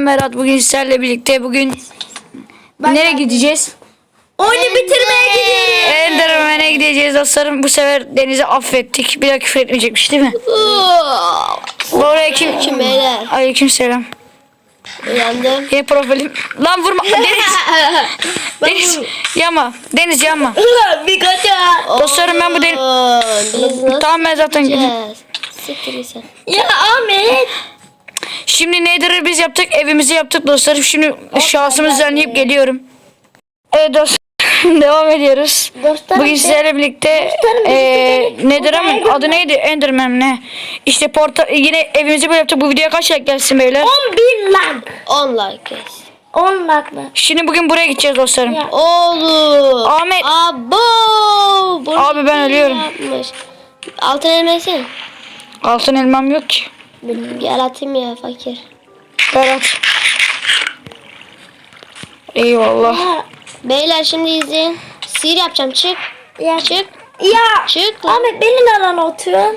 ben Berat. Bugün sizlerle birlikte bugün nereye gideceğiz? Oyunu bitirmeye gidiyoruz. Enderman'e gideceğiz dostlarım. Bu sefer Deniz'i affettik. Bir daha küfür etmeyecekmiş değil mi? Oraya kim? Kim beyler? Aleyküm selam. Uyandım. Yeni profilim. Lan vurma. Deniz. Deniz. Yama. Deniz yama. bir kaça. Dostlarım ben bu deniz. Tamam ben zaten. Ya Ahmet. Şimdi Nether'ı biz yaptık. Evimizi yaptık dostlarım. Şimdi şansımı düzenleyip geliyorum. Evet dostlarım. Devam ediyoruz. Dostlarım, Bugün sizlerle birlikte Nether'ın odaya adı neydi? Enderman ne? İşte porta yine evimizi böyle yaptık. Bu videoya kaç like gelsin beyler? 10 bin like. 10 like yes. 10 like mı? Şimdi bugün buraya gideceğiz dostlarım. Ya. Oğlum. Ahmet. Abo. Bunu Abi ben ölüyorum. Yapmış. Altın elması. Altın elmam yok ki. Gel atayım ya fakir. Berat. Eyvallah. Ya. Beyler şimdi izleyin. Sihir yapacağım. Çık. Ya. Çık. Ya. Çık lan. Ahmet beni nereden oturuyorsun?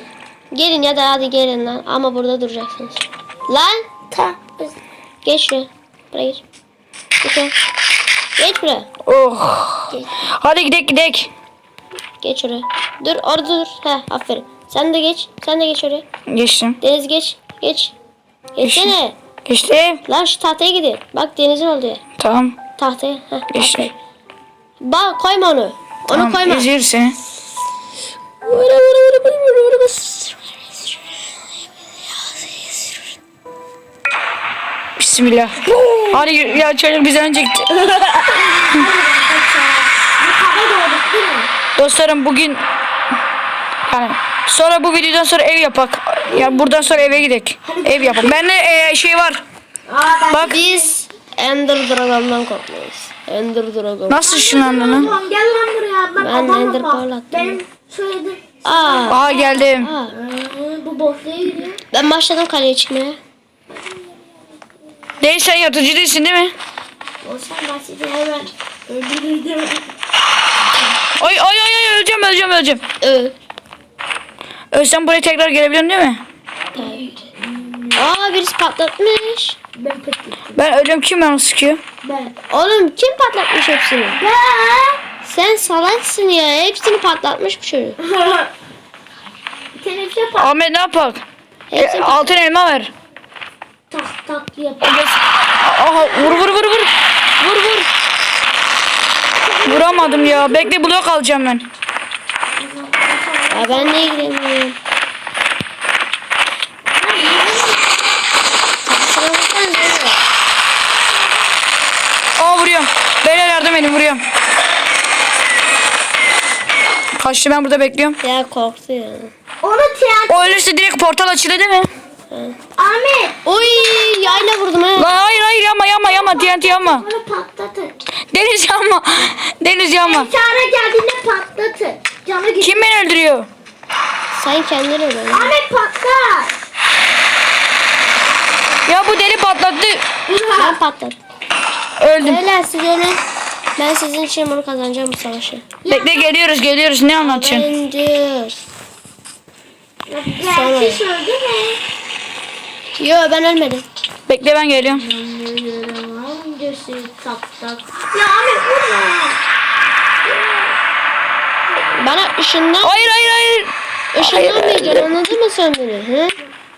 Gelin ya da hadi gelin lan. Ama burada duracaksınız. Lan. Ta. Geç şuraya. Buraya geç. Geç. Geç buraya. Oh. Geç. Hadi gidelim gidelim. Geç oraya. Dur orada dur. He aferin. Sen de geç. Sen de geç oraya. Geçtim. Deniz geç. Geç. Geçsene. Geçtim. Lan şu tahtaya gidin. Bak denizin oldu. Tamam. Tahtaya. Heh, Geçtim. Bak koyma onu. Onu Tamam. koyma. Üzülür seni. Bismillah. Hadi ya çocuk bize önce gitti. Dostlarım bugün yani sonra bu videodan sonra ev yapak. Ya buradan sonra eve gidelim. Ev yapak. Bende e, şey var. Bak Biz Ender Dragon'dan korkmayız. Ender Dragon. nasıl ışınlandın? Tamam gel lan buraya. Ben, Ben Ender bak. Pearl attım. Benim söyledim. Aa, Aa geldim. aa. Ee, bu boşluğa gidiyor. Ben başladım kaleye çıkmaya. Değil sen yatıcı değilsin değil mi? O sen bahsedin hemen. Öldürüldüm. Ay ay ay öleceğim öleceğim öleceğim. Ö. Ölsem buraya tekrar gelebilirim değil mi? Aa birisi patlatmış. Ben peki. Ben ölüyorum kim bana sıkıyor? Ben. Oğlum kim patlatmış hepsini? Ben. Sen salaksın ya. Hepsini patlatmış bu çocuk. Teneffüse pat. Ahmet ne yapak? E, altın elma ver. Tak tak yap. Aha vur vur vur vur. Vur vur. Vuramadım ya. Bekle blok alacağım ben. Ya ben? Şuna baksanıza. Aa vuruyorum. Beyler yardım edin vuruyorum. Kaçtı ben burada bekliyorum. Ya korktu ya. Onu tiyatro. O ölürse direkt portal açılır değil mi? Ahmet. Oy yayla vurdum ha. Lan hayır hayır yapma yapma yapma TNT yapma. Onu patlatın. Deniz yapma. Deniz yapma. Çağrı geldiğinde patlatın. Canı gidiyor. Kim beni öldürüyor? Sen kendini öyle. Ahmet patlat. Ya bu deli patlattı. Ben patladım. Öldüm. Beyler siz. Ben sizin için bunu kazanacağım bu savaşı. Bekle geliyoruz geliyoruz. Ne anlatıyorsun? Avengers. Gerçi öldü mü? Yo ben ölmedim. Bekle ben geliyorum. Hangisi tak tak. Ya Ahmet vurma. Bana ışından Hayır hayır hayır. ışınlanmayacaksın anladın mı sen beni? Hı?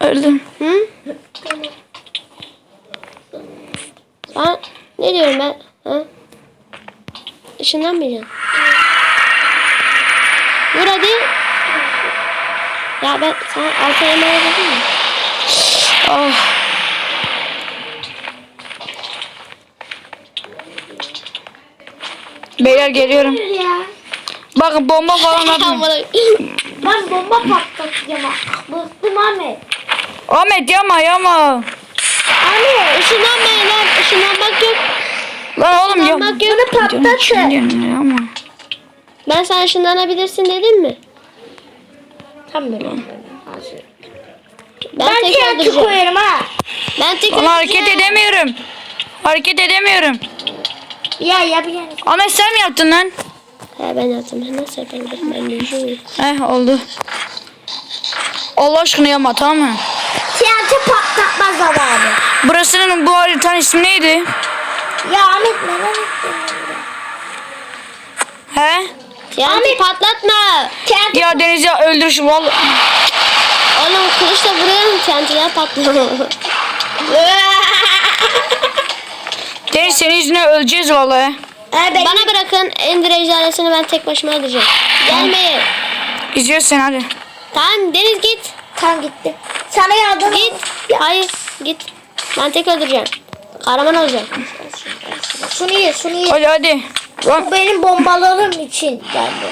Öldüm. Hı? Ben ne diyorum ben? Hı? Işınlanmayacaksın. Vur hadi. Ya ben sana altı elmaya dedim mi? Ah. Beyler geliyorum. Ya. Bakın bomba falan. Amına- Ben bomba patlatacağım. Bıktım Ahmet. Ahmet yama yama. Ahmet. Işınlanmayın lan. Işınlanmak yok. Lan oğlum ya. Bunu patlatın. Şimdi ama. Ben sana ışınlanabilirsin dedim mi? Tamam. Ben, Ben tek tiyatro öldüreceğim. koyarım ha. Ben tek Ama hareket edemiyorum. Hareket edemiyorum. Ya yapacağım. Ahmet sen mi yaptın lan? Ha ben yaptım. Ben nasıl yapabilirim? Ben bilmiyorum. Heh oldu. Allah aşkına yapma tamam mı? Tiyatro patlatmaz zamanı. Burasının bu haritanın ismi neydi? Ya Ahmet neden? He? TNT patlatma. Kendi Ya Deniz ya öldürüş vallahi. Oğlum kılıçla vuruyorum TNT'ler patlıyor. Deniz senin yüzünden öleceğiz vallahi. Ben Bana bırakın Ender ejderhasını ben tek başıma öldüreceğim. Gelmeyin. İzliyoruz hadi. Tamam Deniz git. Tam gitti. Sana yardım Git. Hayır git. Ben tek öldüreceğim. Kahraman olacağım. Şunu ye şunu ye. Hadi hadi. Bu benim bombalarım için geldi.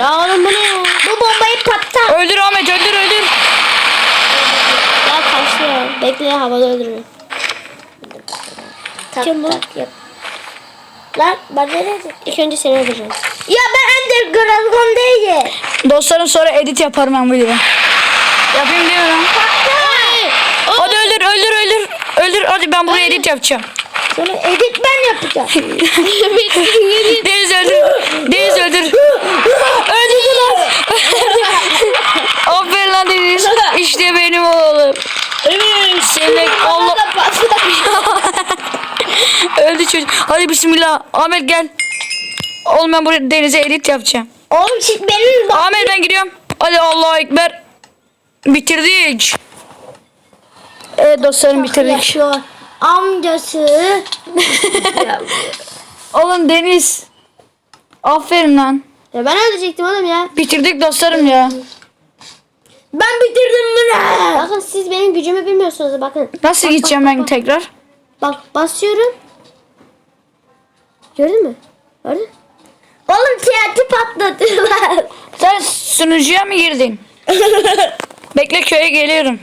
Ya oğlum bu ne ya? Bu bombayı patlat. öldür Ahmet öldür öldür. Ya kaçtı ya. Bekle havada öldürürüm. Tak, Kim bu? tak, yap. Lan bana ne? İlk önce seni öldüreceğim. Ya ben Ender Dragon değilim. Dostlarım sonra edit yaparım ben bu videoyu. Yapayım diyorum. Hadi öldür öldür öldür. Öldür hadi ben buraya edit yapacağım. Sonra edit ben yapacağım. Deniz öldür. Deniz öldür. Öldürdü lan. Aferin lan Deniz. İşte benim oğlum. Evet. Senin Allah. Öldü çocuk. Hadi bismillah. Ahmet gel. Oğlum ben buraya denize edit yapacağım. Oğlum siz benim Ahmet ben gidiyorum. Hadi Allahu Ekber. Bitirdik. Evet dostlarım bitirdik. yaşıyor. Amcası. Oğlum Deniz. Aferin lan. Ya ben öldürecektim oğlum ya. Bitirdik dostlarım ya. ben bitirdim bunu. Bakın siz benim gücümü bilmiyorsunuz bakın. Nasıl gideceğim ben tekrar? Bak basıyorum. Gördün mü? Gördün? Oğlum TNT patlatıyorlar. Sen sunucuya mı girdin? Bekle köye geliyorum.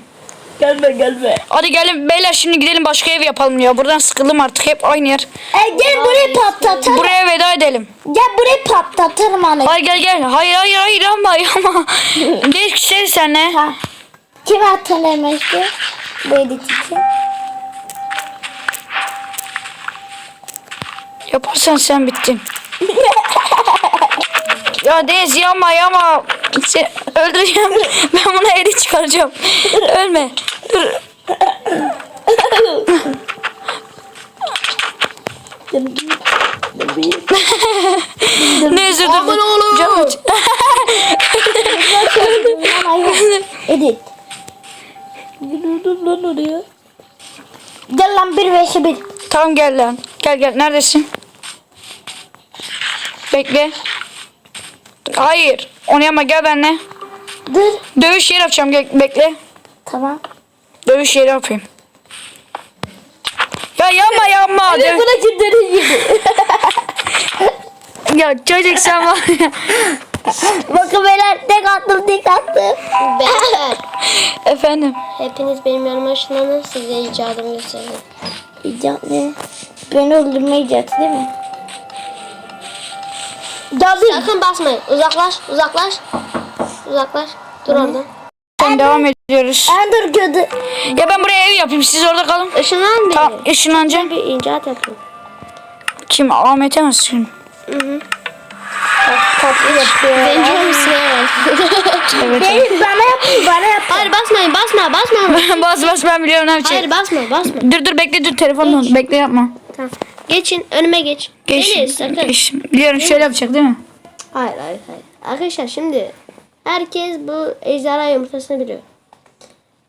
gelme gelme. Hadi gelin beyler şimdi gidelim başka ev yapalım ya. Buradan sıkıldım artık hep aynı yer. E, gel burayı patlatalım. Buraya veda edelim. Gel burayı patlatalım Ahmet. Hayır gel gel. Hayır hayır hayır ama ama. Gel küseriz senle. Ha. Kim hatırlamıştı bu edit için? Yaparsan sen bittin. ya Deniz yapma yapma. Seni öldüreceğim. Ben buna edit çıkaracağım. Ölme. Dur. Neyse dur. Aman oğlum. Canım. edit. Gel lan bir beşe bir. Tamam gel lan. Gel gel. Neredesin? Bekle. Hayır. Onu yapma gel benimle. Dur. Dövüş yeri yapacağım. Gel, bekle. Tamam. Dövüş yeri yapayım. Ya yapma yapma. Dö- Buna kimlerin gibi. ya çocuk sen var ya. Bakın beyler tek attım tek attım. Beyler. Efendim. Hepiniz benim yanıma ışınlanın size icadımı göstereyim. İcat ne? Beni öldürme icatı değil mi? Cadı. Sakın basmayın. Uzaklaş, uzaklaş. Uzaklaş. Dur orada. Sen devam ediyoruz. Ender gödü. Ya ben buraya ev yapayım. Siz orada kalın. Işınlan beni. Tamam ışınlanacağım. Bir icat yapayım. Kim? Ahmet'e misin? Hı hı. Tatlı yapıyor. Bence misin evet. Benim bana yapın bana yapın. Hayır basmayın basma basma. bas bas ben biliyorum ne yapacağım. Hayır basma basma. Dur dur bekle dur telefonla. Bekle yapma. Tamam. Geçin önüme geç. Geç. Deniz sakın. geç. Biliyorum şöyle yapacak değil mi? Hayır hayır hayır. Arkadaşlar şimdi herkes bu ejderha yumurtasını biliyor.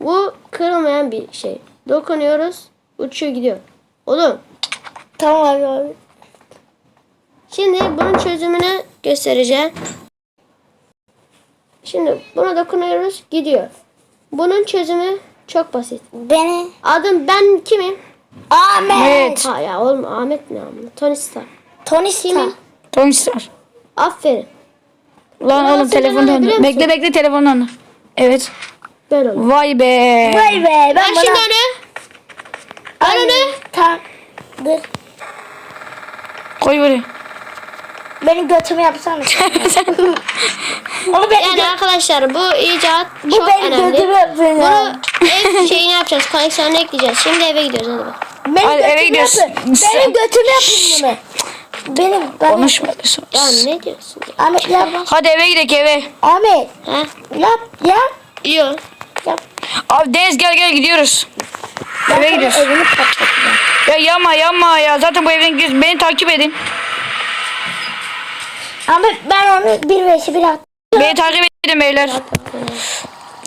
Bu kırılmayan bir şey. Dokunuyoruz uçuyor gidiyor. Oğlum Tamam abi abi. şimdi bunun çözümünü göstereceğim. Şimdi buna dokunuyoruz gidiyor. Bunun çözümü çok basit. Beni. Adım ben kimim? Ahmet. Ha ya oğlum Ahmet ne amına? Tony Stark. Tony Stark. Tony Star. Aferin. Lan Ulan oğlum sen telefon hemen döndü. biliyor musun? Bekle bekle telefon döndü. Evet. Böyle olur. Vay be. Vay be ben bana. şimdi onu. Ver onu. Tamam. Dur. Koy buraya. Benim götümü yapsana. Onu benim Yani gö- arkadaşlar bu icat Bu çok benim önemli. götümü yapsın ya. Bunu ev şeyini yapacağız. Koneksiyonunu ekleyeceğiz. Şimdi eve gidiyoruz hadi bak. Benim Hadi eve gidiyoruz. yapın. Benim götümü yapın bunu. Benim. Ben Konuşma. Ya ne diyorsun? Ahmet yap. Hadi eve gidelim eve. Ahmet Ha? yap yap Yok. yap. Abi Deniz gel gel gidiyoruz. Eve Ben gidiyoruz. evini patlatacağım. Ya yapma yapma ya. Zaten bu evden gidiyoruz. Beni takip edin. Ama ben onu bir vs bir attım. Beni takip edin beyler.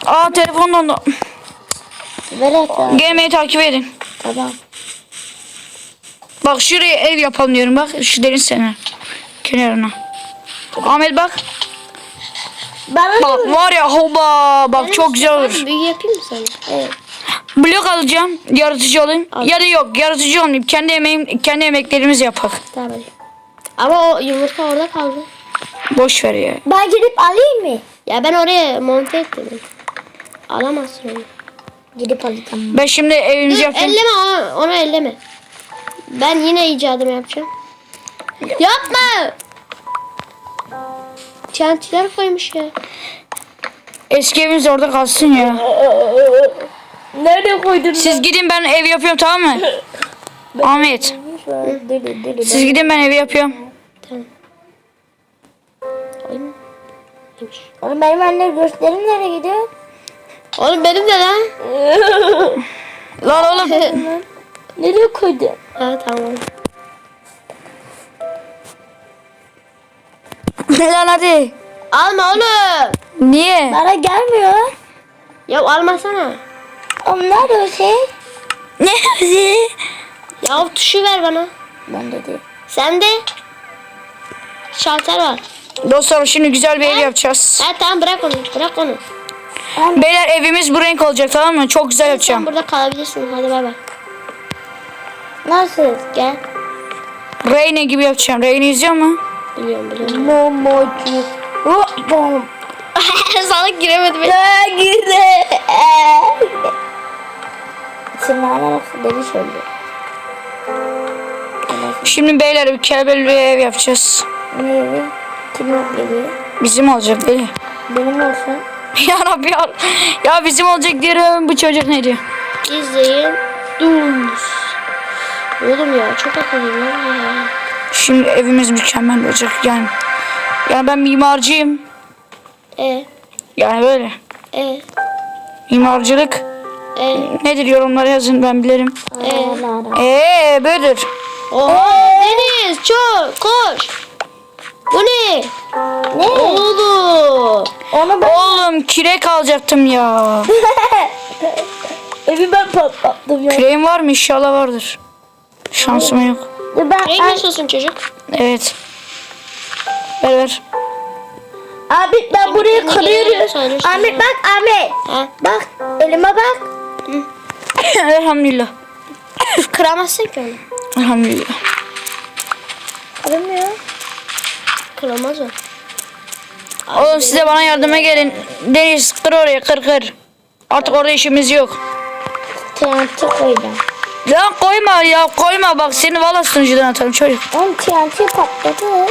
Aa telefon dondu. Ver et ya. Gel beni takip edin. Tamam. Bak şuraya ev yapalım diyorum bak. Şu deniz sene. Kenarına. Ahmet bak. Bana Bak var ya hoba. Bak çok güzel olur. Büyü yapayım mı sana? Evet. Blok alacağım. Yaratıcı olayım. Ya da yok yaratıcı olmayayım. Kendi emeğim, kendi emeklerimizi yapak. Tamam. Ama o yumurta orada kaldı. Boş ver ya. Ben gidip alayım mı? Ya ben oraya monte ettim. Alamazsın onu. Gidip alacağım. Ben şimdi evimizi Dur, yapacağım. elleme onu, onu elleme. Ben yine icadımı yapacağım. Yapma! Çentiler koymuş ya. Eski evimiz orada kalsın ya. Nerede koydun? Siz gidin ben ev yapıyorum tamam mı? Ahmet. Siz gidin ben evi yapıyorum. Tamam. Oğlum benim annem gösterim nereye gidiyor? Oğlum benim de lan. Lan oğlum. Nereye koydun? ha tamam. Lan hadi. Alma oğlum. Niye? Bana gelmiyor. Ya almasana. Nerede o şey? Ne? Ya o tuşu ver bana. Ben de değil. Sende şalter var. Dostlar şimdi güzel bir ev yapacağız. Ha tamam bırak onu. Bırak onu. Beyler evimiz bu renk olacak tamam mı? Çok güzel Sen yapacağım. burada kalabilirsin. Hadi bay bay. Nasıl? Gel. Reyne gibi yapacağım. Reyne izliyor mu? Biliyorum biliyorum. Momocu. Hop bom. Salak giremedi beni. Ya girdi. Şimdi anne nasıl deli söylüyor. Şimdi beyler mükemmel bir ev yapacağız. Ne evi? Kimin evi? Bizim olacak deli. Benim olsun. ya Rabbi ya. Ya bizim olacak diyorum bu çocuk ne diyor? İzleyin. Dums. Oğlum ya çok akıllıyım lan ya. Şimdi evimiz mükemmel olacak yani. Yani ben mimarcıyım. E Yani böyle. e Mimarcılık e nedir yorumlara yazın ben bilirim. e. Eee böyledir. Oha Deniz çok koş. Bu ne? Ne? Oğlum. Onu ben Oğlum kürek alacaktım ya. evi ben patlattım ya. Küreğin var mı? İnşallah vardır. Şansım yok. Ben nasılsın çocuk? Evet. Ver ver. Abi ben burayı kendine gelelim, kırıyorum. Ahmet ya. bak Ahmet. Ha? Bak elime bak. Elhamdülillah. Kıramazsın ki onu. Elhamdülillah. Kırmıyor. Kıramaz o. Oğlum size bana yardıma gelin. Deniz kır oraya kır kır. Artık orada işimiz yok. TNT koyacağım. Ya koyma ya koyma bak seni valla sunucudan atarım çocuk. Oğlum TNT patladı.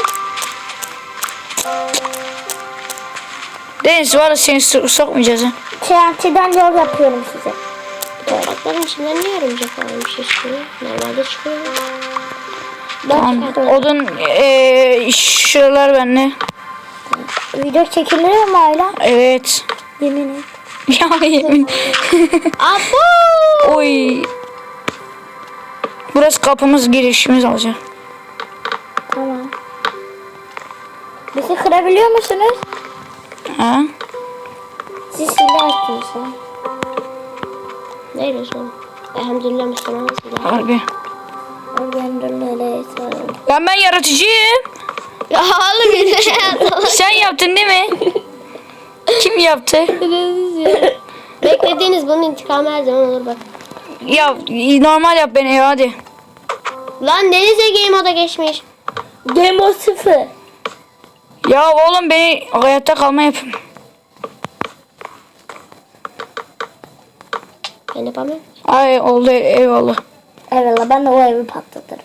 Deniz var seni so- sokmayacağız ha. TNT'den yol yapıyorum size. Toprakların içinden niye örümcek falan bir şey? Normalde çıkıyor. Tamam. Odun eee şuralar bende. Video çekiliyor mu hala? Evet. Yemin et. Ya yemin. Abo! Oy. Burası kapımız girişimiz olacak. Tamam. Bizi kırabiliyor musunuz? Ha? Siz silah ha. Neyle sonra? Elhamdülillah Müslümanız. Harbi. Elhamdülillah. Lan ben yaratıcıyım. Ya oğlum Sen yaptın değil mi? Kim yaptı? Beklediğiniz bunun intikamı her zaman olur bak. Ya normal yap beni ya hadi. Lan Deniz'e game moda geçmiş. Demo sıfır. Ya oğlum beni hayatta kalma yapın. Ben yapamıyorum. Ay oldu eyvallah. Eyvallah ben de o evi patlatırım.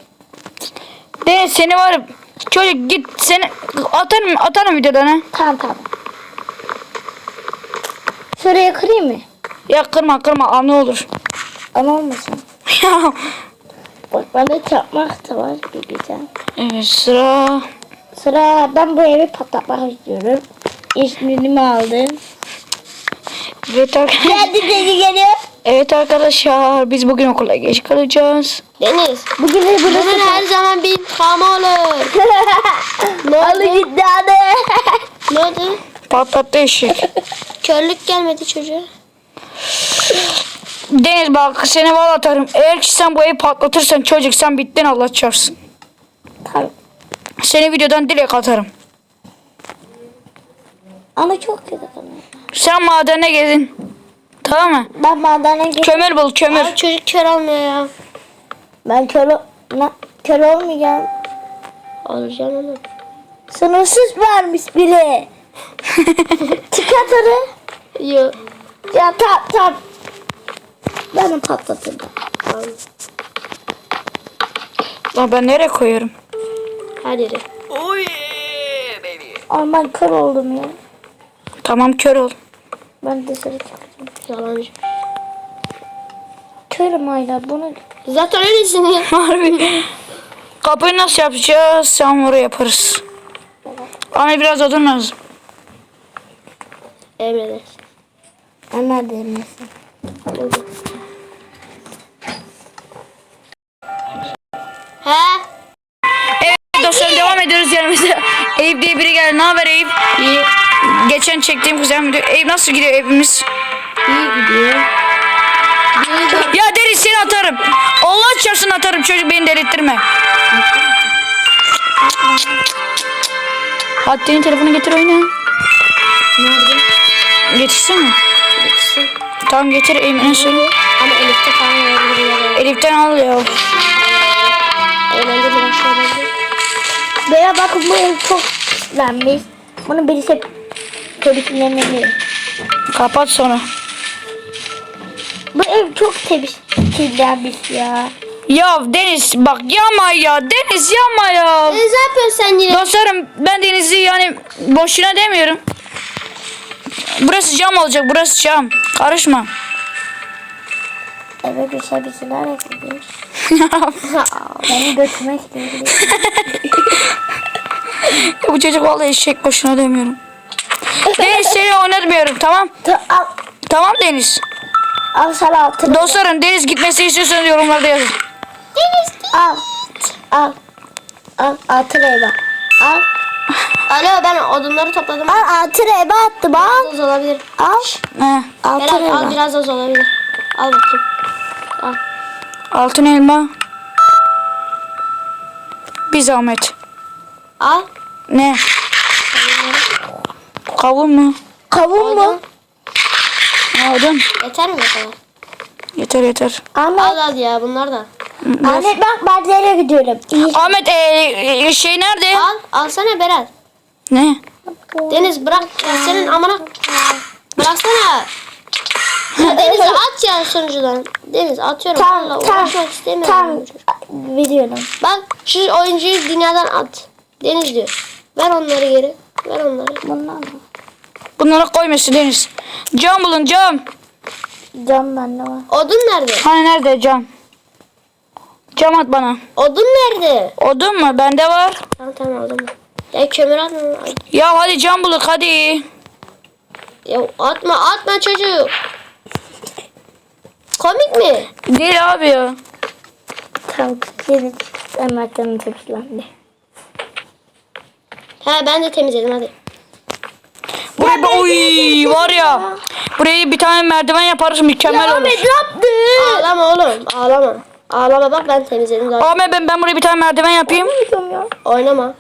Deniz seni var ya, çocuk git seni atarım atarım videodan ha. Tamam tamam. Şuraya kırayım mı? Ya kırma kırma aa, ne olur. Ama olmasın. Bak bende çakmak da var bir güzel. Evet sıra. Sıra ben bu evi patlatmak istiyorum. İsmini aldım. Evet, ar- Geldi dedi geliyor. evet arkadaşlar biz bugün okula geç kalacağız. Deniz. Bugün de burası. Bunun her zaman bir intikamı olur. ne oldu? gitti hadi. Ne oldu? Patlattı eşek. Körlük gelmedi çocuğa. Deniz bak seni valla atarım. Eğer ki sen bu evi patlatırsan çocuk sen bittin Allah çarpsın. Tamam. Seni videodan direkt atarım. Ama çok kötü. Sen madene gezin. Tamam mı? Ben madene git. Kömür bul kömür. Abi çocuk kör olmuyor ya. Ben kör, ol- na, kör olmayacağım. Olacağım oğlum. Sınırsız vermiş biri. Çıkartarı. Yok. Ya tam tam. Ben onu patlatırdım. Lan ben nereye koyuyorum? Her yere. Ama ben kör oldum ya. Tamam kör ol. Ben dışarı çıkacağım. Yalancı. Körüm hala bunu. Zaten öylesin ya. Harbi. Kapıyı nasıl yapacağız? Sen oraya yaparız. Ama biraz odun lazım. Emredersin. Ben neredeyim Geldi. Ne haber Eyüp? İyi. Geçen çektiğim kuzen video. Eyüp nasıl gidiyor evimiz? İyi gidiyor. Ya deri seni atarım. Allah çarpsın atarım çocuk beni delirttirme. Hattinin telefonu getir oyna. Nerede? Getirsene. Gitsin. Tamam getir Eyüp'e söyle. Ama Elif'te falan olabilir. Elif'ten al ya. Eğlenceli bir şey. Böyle bakın bu ev çok pislenmiş. Bunu birisi körüklemeli. Kapat sonra. Bu ev çok temiz kirlenmiş ya. Ya Deniz bak yapma ya. Deniz yapma ya. E, ne yapıyorsun sen yine? Dostlarım ben Deniz'i yani boşuna demiyorum. Burası cam olacak burası cam. Karışma. Eve düşebilsin nereye gidiyor? Beni götürmek istiyor. Bu çocuk vallahi eşek boşuna demiyorum. Deniz seni oynatmıyorum tamam. Ta- al, Tamam Deniz. al sana altın. Dostlarım Deniz gitmesi istiyorsanız yorumlarda yazın. Al. Al. Al altın eve. Al. Alo ben odunları topladım. Al altın eve attım al. Az olabilir. Al. He. Altın Berat al biraz az olabilir. Al bakayım. Al. Altın elma. Bir zahmet. Al. Ne? Kavun mu? Kavun mu? Aldın. Yeter mi kadar? Yeter yeter. Ahmet. Al hadi ya bunlar da. Ahmet bak ben nereye gidiyorum. İyi. Ahmet ee, e, şey nerede? Al. Alsana Berat. Ne? Deniz bırak. Senin amına. Bıraksana. Ya Deniz'i at ya sunucudan. Deniz atıyorum. Tamam Vallahi tamam. uğraşmak istemiyorum. Biliyorum. Bak şu oyuncuyu dünyadan at. Deniz diyor. Ver onları geri. Ver onları. Bunlar mı? Bunlara koymasın Deniz. Cam bulun cam. Cam bende var. Odun nerede? Hani nerede cam? Cam at bana. Odun nerede? Odun mu? Bende var. Tamam tamam odun. Ya kömür atma. Ya hadi cam buluk hadi. Ya atma atma çocuk. Komik mi? Değil abi ya. Tamam. Yeni Ahmet'ten temizlendi. He ben de temizledim hadi. Buraya bir oy var ya. Buraya bir tane merdiven yaparız mükemmel olur. Ahmet yaptı? Ağlama oğlum ağlama. Ağlama bak ben temizledim zaten. Ahmet ben, ben buraya bir tane merdiven yapayım. Ya. Oynama.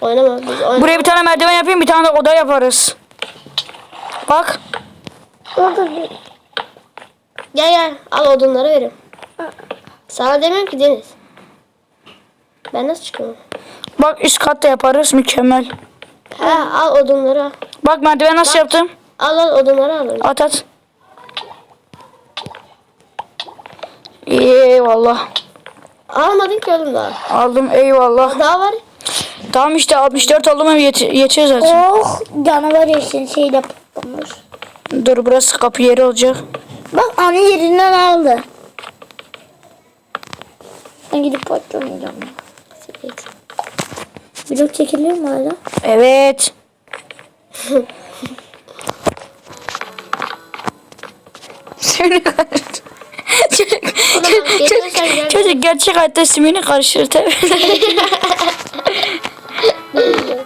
Oynama biz oynama. Buraya bir tane merdiven yapayım bir tane de oda yaparız. Bak. Gel gel al odunları verin. Sana demiyorum ki Deniz. Ben nasıl çıkıyorum? Bak üst katta yaparız mükemmel. He al odunları al. Bak merdiven nasıl yaptım? Al al odunları al. At at. Eyvallah. Almadın ki oğlum daha. Aldım eyvallah. Daha var. Tamam işte 64 aldım hem yet- yetiyor zaten. Oh canavar yeşil şeyle patlamış. Dur burası kapı yeri olacak. Bak anı yerinden aldı. Ben gidip patlamayacağım. Blok çekiliyor mu hala? Evet. çocuk, çocuk, geçen sen çocuk, çocuk gerçek hayatta simini karıştırır tabii.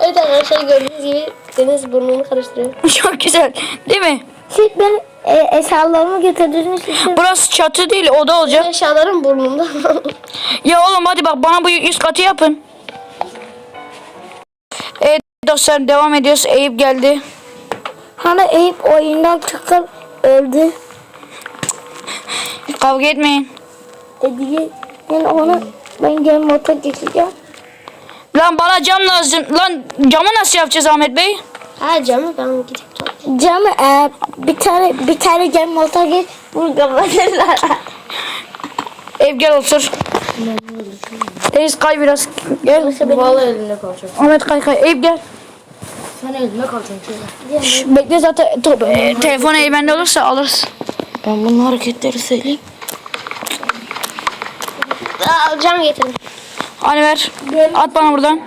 Evet arkadaşlar gördüğünüz gibi Deniz burnunu karıştırıyor. Çok güzel. Değil mi? Siz ben e, eşyalarımı getirdiniz için. Burası çatı değil oda olacak. Eşyalarım burnumda. Ya oğlum hadi bak bana bu üst katı yapın. Evet dostlar devam ediyoruz. Eyüp geldi. Hani Eyüp oyundan çıkıp öldü. Kavga etmeyin. E diye yani onu ben gel motor geçeceğim. Lan bana cam lazım. Lan camı nasıl yapacağız Ahmet Bey? ha camı ben gidip toplayayım. Cam e, bir tane bir tane cam motor geç bunu kapatırlar. Ev gel otur. Deniz kay biraz. Gel. Vallahi elimde kalacak. Ahmet kay kay. Eyüp gel. Sen elimde kalacaksın şöyle. Şş, bekle zaten. To- e, telefon elimde olursa alırız. Ben bunun hareketleri söyleyeyim. Aa, cam getirdim. Hani ver. At bana buradan.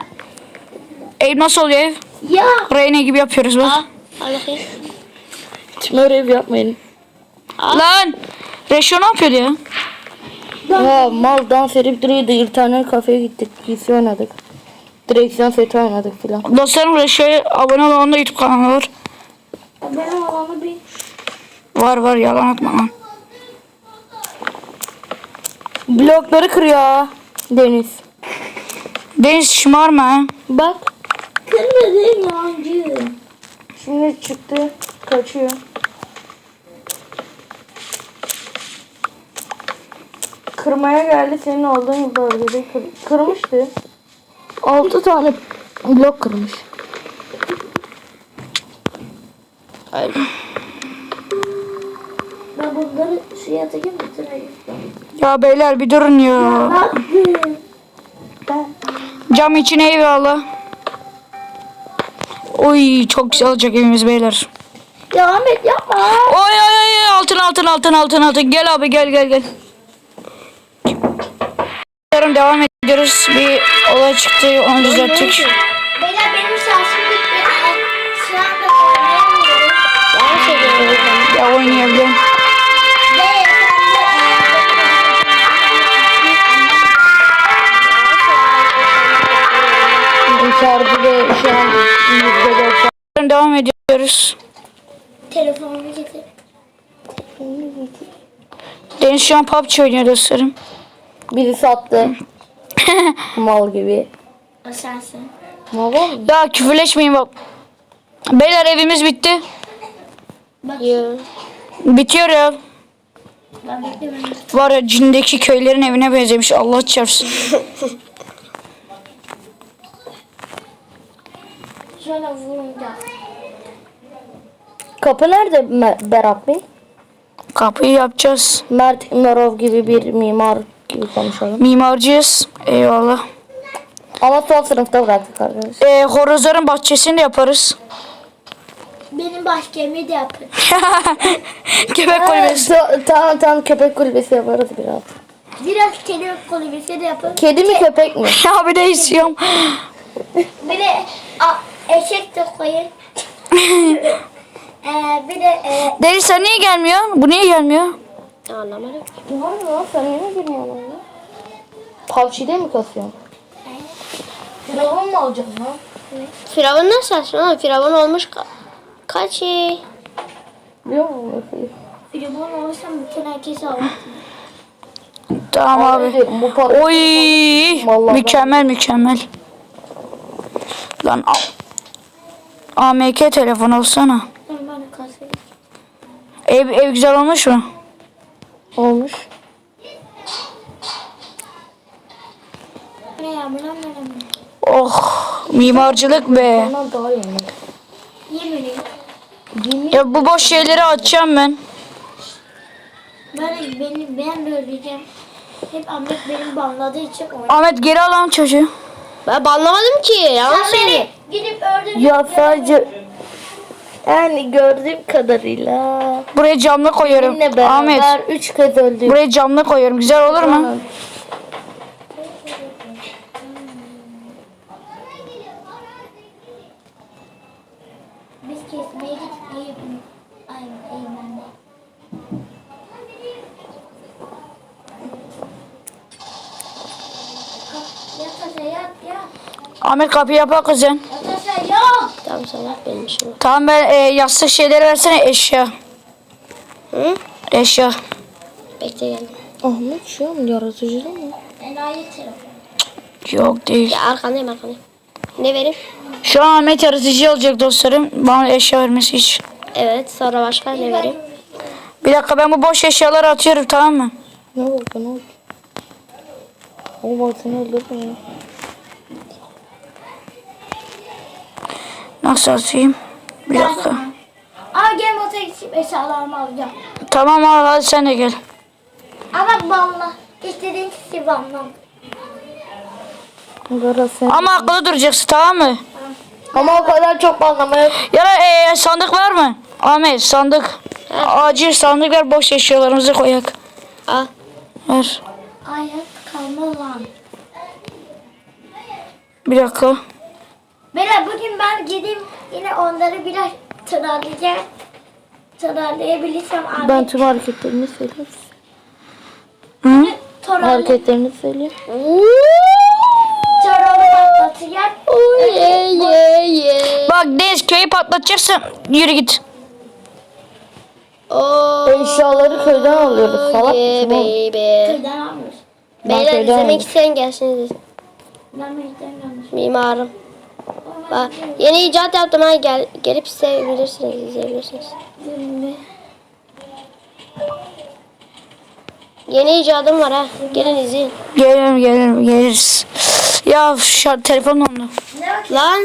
Eyüp nasıl oluyor ev? ya Reyne gibi yapıyoruz bak. Al bakayım. Şimdi öyle yapmayın. Lan. Reşo ne yapıyordu ya? Ya mal dans edip duruyordu. İnternet kafeye gittik. PC oynadık. Direksiyon seti oynadık filan. Dostlarım Reşo'ya abone olun. Onun da YouTube kanalı var. benim alanı bir Var var yalan atma lan. Blokları kırıyor Deniz. Deniz şımarma. Bak. kırmızı yancı. Şimdi çıktı. Kaçıyor. Kırmaya geldi senin olduğun bölgede kır, kırmıştı. 6 tane blok kırmış. Hayır. Ben bunları suya atacağım bitireyim. Ya beyler bir durun ya. Baktım. Ben Cam için eyvallah. Oy çok güzel olacak evimiz beyler. ya Ahmet yapma. Oy oy oy altın altın altın altın altın. Gel abi gel gel gel. Devam ediyoruz. Bir olay çıktı onu düzelttik. Beyler benim şansım bitti. Şu anda oynayamıyorum. Yanlış söylüyorum. Ya oynayabiliyorum. Şarjı da şu an %90. Yarın devam ediyoruz. Telefonumu getir. Deniz şu an PUBG oynuyor dostlarım. Biri sattı. Mal gibi. O sensin. Mal mı? Ya küfürleşmeyin bak. Beyler evimiz bitti. Yo. Bitiyor ya. Ben bekliyorum. Var ya cindeki köylerin evine benzemiş. Allah çarpsın. Şöyle vurunca. Kapı nerede Berat Bey? Kapıyı yapacağız. Mert İmarov gibi bir mimar gibi konuşalım. Mimarcıyız. Eyvallah. Ama son sınıfta bıraktık arkadaşlar. Ee, horozların bahçesini de yaparız. Benim bahçemi de yapın. Köpek kulübesi. Ta- Tamam tamam köpek kulübesi yaparız biraz. Biraz kedi kulübesi de yapın. Kedi mi köpek mi? ya bir de istiyorum. Bir de a, eşek de koyun. ee, bir de e, Deniz sen niye gelmiyor? Bu niye gelmiyor? Anlamadım. Ne var lan sen niye girmiyorsun lan? PUBG'de mi kasıyorsun? Firavun mu alacaksın lan? Firavun nasıl açsın oğlum? Firavun olmuş ka- kaç şey? Biliyor musun? Firavun olursam bütün herkesi alırım. Tamam abi. Abi. Bu para... Oy Vallahi mükemmel mükemmel. Lan al. AMK telefon olsana. Ben bana kasayım. Ev, ev güzel olmuş mu? Olmuş. Ne ya buna ne ne Oh mimarcılık be. Ondan daha iyi. Yemin Ya bu boş şeyleri açacağım ben. Ben, beni, ben de öleceğim. Hep Ahmet beni banladığı için oynadım. Ahmet geri al lan çocuğu. Ben banlamadım ki. Yanlış Sen söylüyor. beni gidip öldürdün. Ya sadece... Yani gördüğüm kadarıyla. Buraya camla koyuyorum. Seninle Ahmet. 3 kat öldük. Buraya camla koyuyorum. Güzel olur mu? Tamam. Biz kesmeye gitmeyi Ahmet kapıyı yapar kızın. Tamam sana benim işim. Tamam ben e, yastık şeyleri versene eşya. Hı? Eşya. Bekle geldim. Ahmet şu an yaratıcı değil mi? Yok değil. Ya arkandayım arkandayım. Ne vereyim? Şu an Ahmet yaratıcı olacak dostlarım. Bana eşya vermesi için. Evet sonra başka ne vereyim? Bir dakika ben bu boş eşyaları atıyorum tamam mı? Ne oldu ne oldu? O seni öldürme ya. Nasıl atayım? Bir dakika. Aa gel motora gidip eşyalarımı alacağım. Tamam abi hadi sen de gel. Ama banla. İstediğin kişi banla. Ama akıllı duracaksın tamam mı? Ama o kadar çok anlamaya Ya da e, sandık var mı? Ahmet sandık. Acil sandık ver boş eşyalarımızı koyak. Al. Ver. Ayak kalma lan. Bir dakika. Bela bugün ben gideyim yine onları biraz tırarlayacağım. Tırarlayabilirsem abi. Ben tüm hareketlerini söyleyeyim. Hı? Tırarlı- Hareketlerini söyleyeyim. tırarlı patlatacağım. Ye ye ye. Bak Deniz köyü patlatacaksın. Yürü git. Oo. Eşyaları köyden alıyoruz. Salak Yeah mısın oğlum? baby. Kırdan almış. Ben Beyler köyden izlemek isteyen gelsin. Ben mecden almış. Mimarım. Bak yeni icat yaptım ha gel gelip sevebilirsiniz izleyebilirsiniz. Yeni icadım var ha. Gelin izleyin. Gelirim gelirim geliriz. Ya şu telefon oldu. Lan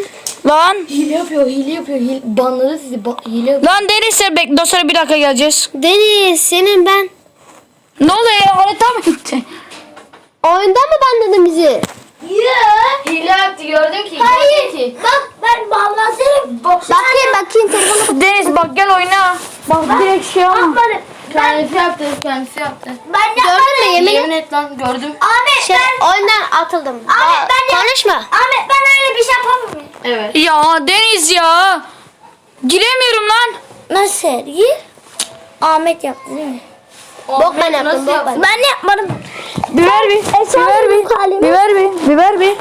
Lan. Hile yapıyor, hile yapıyor. Hile, banladı sizi. Ba- hile yapıyor. Lan Deniz sen bekle dostlara bir dakika geleceğiz. Deniz senin ben. Ne oluyor ya harita mı gitti? Oyundan mı bandladın bizi? Yok. Hile yaptı gördün ki. Hayır. Bak ben bağlasırım. Bakayım bakayım telefonu. Deniz bak gel oyna. Bak direkt şey ama. Yapmadım. Kendisi yaptı, kendisi yaptı. Ben yapmadım. yemin Yemin et lan gördüm. Ahmet Şey, ben. oyundan atıldım. Ahmet ben Konuşma. Ahmet ben öyle bir şey yapamam. Evet. Ya Deniz ya. Giremiyorum lan. Nasıl? Gir. Ahmet yaptı değil mi? Bok ben yaptım bok ben. Ben yapmadım. Bir ver bir. Ver bir. Ver bir. Ver bir.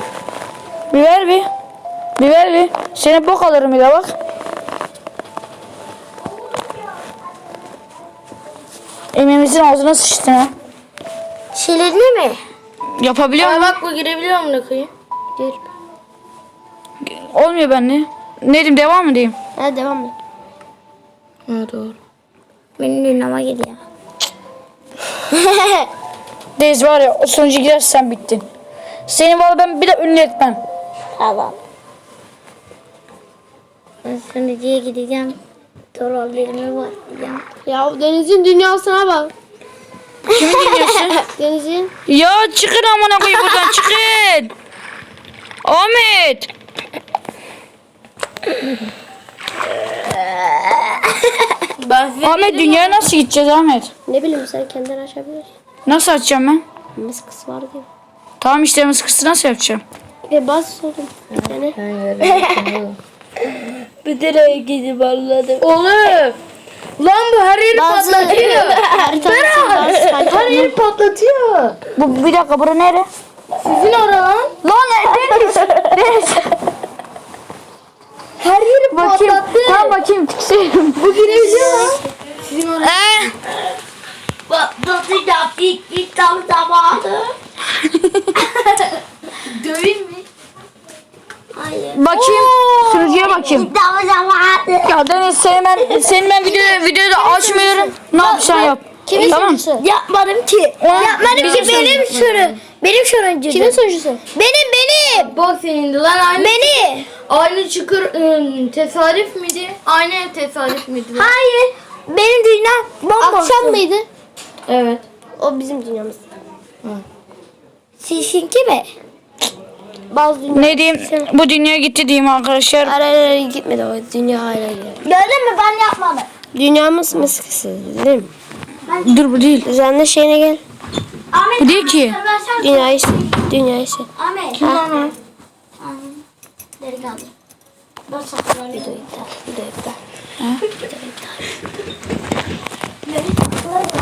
Ver bir. Ver bir. Seni bok alırım bir de bak. Emeğimizin ağzına sıçtın ha. Şilinli mi? Yapabiliyor Ay musun? bak bu girebiliyor mu ne koyayım? Dur. Olmuyor bende. Ne diyeyim devam mı diyeyim? Hadi devam et. Ha doğru. Benim dinleme gidiyor. Deniz var ya o sonucu girersen bittin. Seni valla ben bir de ünlü etmem. Tamam. Ben şimdi diye gideceğim. Trollerimi var diyeceğim. Ya Deniz'in dünyasına bak. Kimi dinliyorsun? Deniz'in. ya çıkın amına koyayım buradan çıkın. Ahmet. Ben size Ahmet dünyaya nasıl gideceğiz Ahmet? Ne bileyim sen kendin açabilirsin. Nasıl açacağım ben? Mıskıs var diye. Tamam işte mıskısı nasıl yapacağım? Ve bas sordum. Yani. bir direye gidip anladım. Oğlum. Lan bu her yeri Bazı patlatıyor. haritasını her yeri patlatıyor. Bu bir dakika bura nere? Sizin ara lan. Lan ne Deniz? Deniz. Her yeri Bakayım. patlattı. Tamam bakayım. Tikselim. Bu girebiliyor lan. Sizin ara. Ee, Patlatacağım ilk ilk tam zamanı. Döveyim mi? Hayır. bakayım. Sürücüye bakayım. Tam zamanı. Ya Deniz seni ben, seni ben video, videoda açmıyorum. Ne yapıyorsan yap. Kimin tamam. sunucusu? Yapmadım ki. Yapmadım ki benim sorun. Benim sorun Kimin sunucusu? Benim benim. Bak senin lan aynı. Beni. Aynı çukur ıı, tesadüf miydi? Aynı ev tesadüf miydi? Hayır. Benim dünya bomboş. Akşam mıydı? Evet. O bizim dünyamız. Sizinki mi? Bazı dünya. Ne diyeyim? Bu dünya gitti diyeyim arkadaşlar. Ara ara gitmedi o dünya hala gidiyor. Gördün mü ben yapmadım. Dünyamız mıskısı değil mi? Dur bu değil. Düzenli şeyine gel. Ahmet. Bu değil ki. Versene. Dünyayı. Dünyayı. Ahmet. Ha. Ahmet. Delikanlı. Dur saklanıyor. Video iptal. Video iptal. Beni saklanıyor.